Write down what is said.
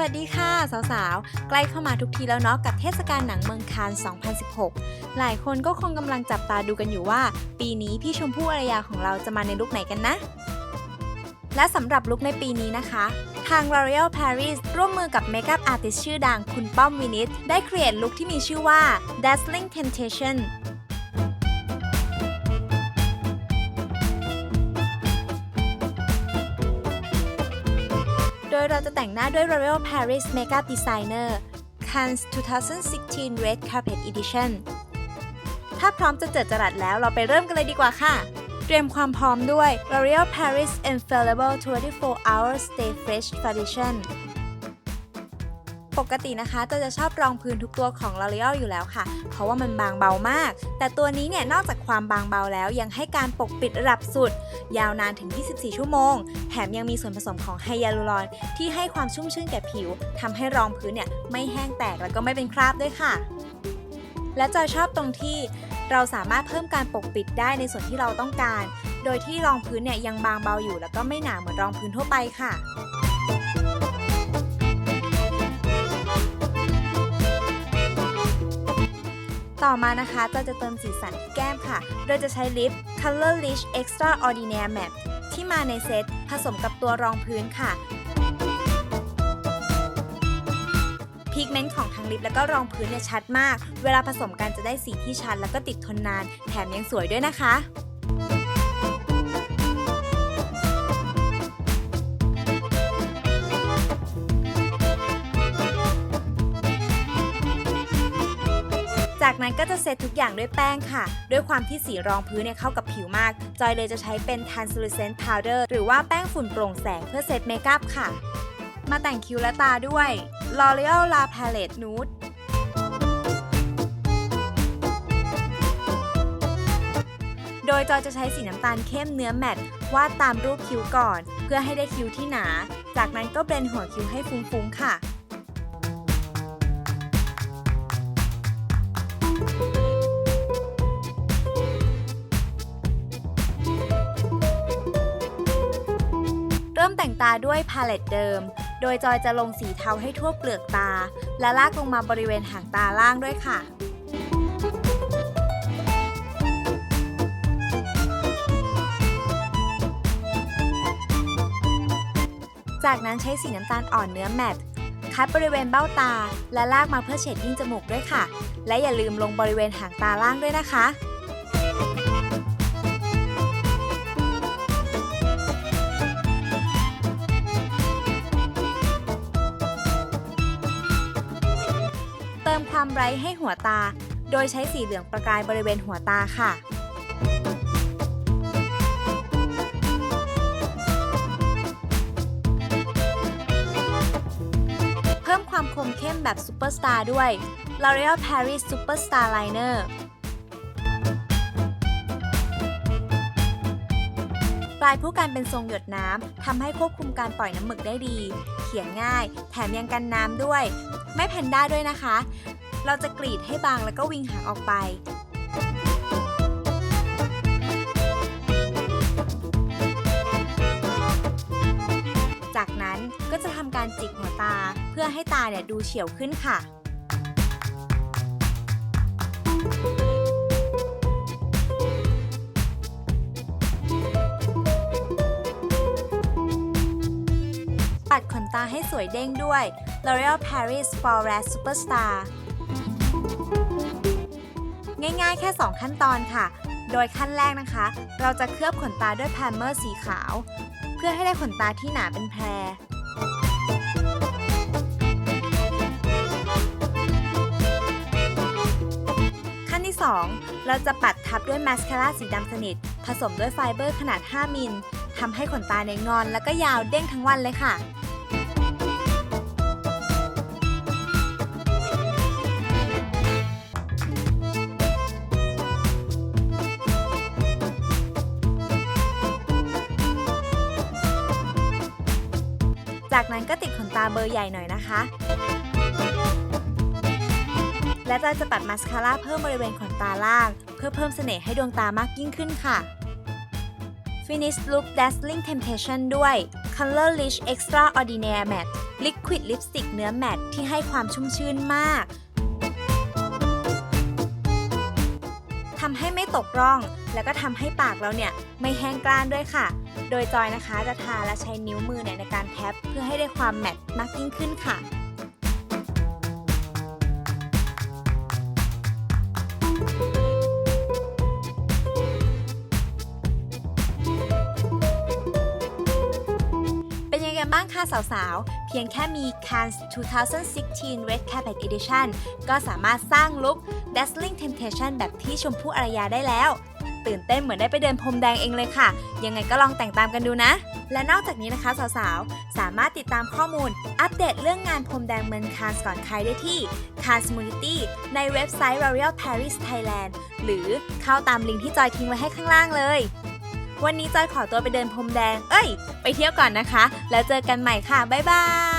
วัสดีค่ะ สาวๆ ใกล้เข้ามาทุกทีแล้วเนาะกับเทศกาลหนังเมืองคานส์2016 หลายคนก็คงกำลังจับตาดูกันอยู่ว่า ปีนี้พี่ชมพู่อารยาของเราจะมาในลุคไหนกันนะ และสำหรับลุคในปีนี้นะคะ ทาง L'Oreal Paris ร่วมมือกับเมคอัพอาร์ติสชื่อดังคุณป้อมวินิตได้ครีเอทลุคที่มีชื่อว่า Dazzling Temptation ยเราจะแต่งหน้าด้วย L'Oreal Paris Makeup Designer Cannes 2016 Red Carpet Edition ถ้าพร้อมจะเจิดจรัสแล้วเราไปเริ่มกันเลยดีกว่าค่ะ เตรียมความพร้อมด้วย L'Oreal Paris Infallible 24 Hours Stay Fresh Foundation ปกตินะคะจะจะชอบรองพื้นทุกตัวของ L'Oreal อยู่แล้วค่ะ เพราะว่ามันบางเบามาก แต่ตัวนี้เนี่ยนอกจากความบางเบาแล้วยังให้การปกปิดระดับสุด ยาวนานถึง 24 ชั่วโมง แถมยังมีส่วนผสมของไฮยาลูรอนที่ให้ความชุ่มชื่นแก่ผิวทำให้รองพื้นเนี่ยไม่แห้งแตกแล้วก็ไม่เป็นคราบด้วยค่ะ และจอยชอบตรงที่เราสามารถเพิ่มการปกปิดได้ในส่วนที่เราต้องการ โดยที่รองพื้นเนี่ยยังบางเบาอยู่ แล้วก็ไม่หนาเหมือนรองพื้นทั่วไปค่ะ ต่อมานะคะเราจะเติมสีสันที่แก้มค่ะ โดยจะใช้ลิป Color Rich Extraordinaire Matte ที่มาในเซตผสมกับตัวรองพื้นค่ะพิกเมนต์ของทั้งลิปแล้วก็รองพื้นเนี่ยชัดมาก เวลาผสมกันจะได้สีที่ชัดแล้วก็ติดทนนาน แถมยังสวยด้วยนะคะ จากนั้นก็จะเซตทุกอย่างด้วยแป้งค่ะ ด้วยความที่สีรองพื้นเนี่ยเข้ากับผิวมาก จอยเลยจะใช้เป็น translucent powder หรือว่าแป้งฝุ่นโปร่งแสงเพื่อเซตเมคอัพค่ะ มาแต่งคิ้วและตาด้วย L'Oreal La Palette Nude โดยจอยจะใช้สีน้ำตาลเข้มเนื้อแมตต์วาดตามรูปคิ้วก่อน เพื่อให้ได้คิ้วที่หนา จากนั้นก็เบลนหัวคิ้วให้ฟุ้งๆค่ะ แต่งตาด้วยพาเลตเดิม โดยจอยจะลงสีเทาให้ทั่วเปลือกตา และลากลงมาบริเวณหางตาล่างด้วยค่ะจากนั้นใช้สีน้ำตาลอ่อนเนื้อแมตคัดบริเวณเบ้าตา และลากมาเพื่อเฉดยิ่งจมูกด้วยค่ะ และอย่าลืมลงบริเวณหางตาล่างด้วยนะคะ มความไบรท์ให้หัวตา โดยใช้สีเหลืองประกายบริเวณหัวตาค่ะ เพิ่มความคมเข้มแบบซูเปอร์สตาร์ด้วย L'Oreal Paris Superstar Liner ปลายผู้การเป็นทรงหยดน้ำทำให้ควบคุมการปล่อยน้ำหมึกได้ดี เขียนง่าย แถมยังกันน้ำด้วย ไม่แพนได้ด้วยนะคะ เราจะกรีดให้บางแล้วก็วิงหางออกไปจากนั้นก็จะทำการจิกหัวตาเพื่อให้ตาเนี่ยดูเฉียวขึ้นค่ะ ให้สวยเด้งด้วย L'Oreal Paris For Red Superstar ง่ายๆ แค่ 2 ขั้นตอนค่ะ โดยขั้นแรกนะคะ เราจะเคลือบขนตาด้วยพรเมอร์สีขาว เพื่อให้ได้ขนตาที่หนาเป็นแพรขั้นที่ 2 เราจะปัดทับด้วยมาสคาร่าสีดำสนิท ผสมด้วยไฟเบอร์ขนาด 5 มิลทำให้ขนตาในงอนแล้วก็ยาวเด้งทั้งวันเลยค่ะ จากนั้นก็ติดขนตาเบอร์ใหญ่หน่อยนะคะ และเราจะปัดมาสคาร่าเพิ่มบริเวณขนตาล่าง เพื่อเพิ่มเสน่ห์ให้ดวงตามากยิ่งขึ้นค่ะ Finish Look Dazzling Temptation ด้วย Color Rich Extraordinaire Matte Liquid Lipstick เนื้อแมตที่ให้ความชุ่มชื่นมาก ตกร่อง แล้วก็ทำให้ปากเราเนี่ยไม่แห้งกร้านด้วยค่ะ โดยจอยนะคะจะทาและใช้นิ้วมือเนี่ยในการแทบเพื่อให้ได้ความแมตต์มากยิ่งขึ้นค่ะ บ้างค่ะสาวๆ เพียงแค่มี Cannes 2016 Red Carpet Edition ก็สามารถสร้างลุค Dazzling Temptation แบบที่ชมพู่อารยาได้แล้ว ตื่นเต้นเหมือนได้ไปเดินพรมแดงเองเลยค่ะ ยังไงก็ลองแต่งตามกันดูนะ และนอกจากนี้นะคะสาวๆ สามารถติดตามข้อมูล อัปเดตเรื่องงานพรมแดงเมืองคานส์ก่อนใครได้ที่ Cannes Community ในเว็บไซต์ L'Oreal Paris Thailand หรือเข้าตามลิงก์ที่จอยทิ้งไว้ให้ข้างล่างเลย วันนี้จอยขอตัวไปเดินพรมแดง เอ้ย ไปเที่ยวก่อนนะคะ แล้วเจอกันใหม่ค่ะ บ๊ายบาย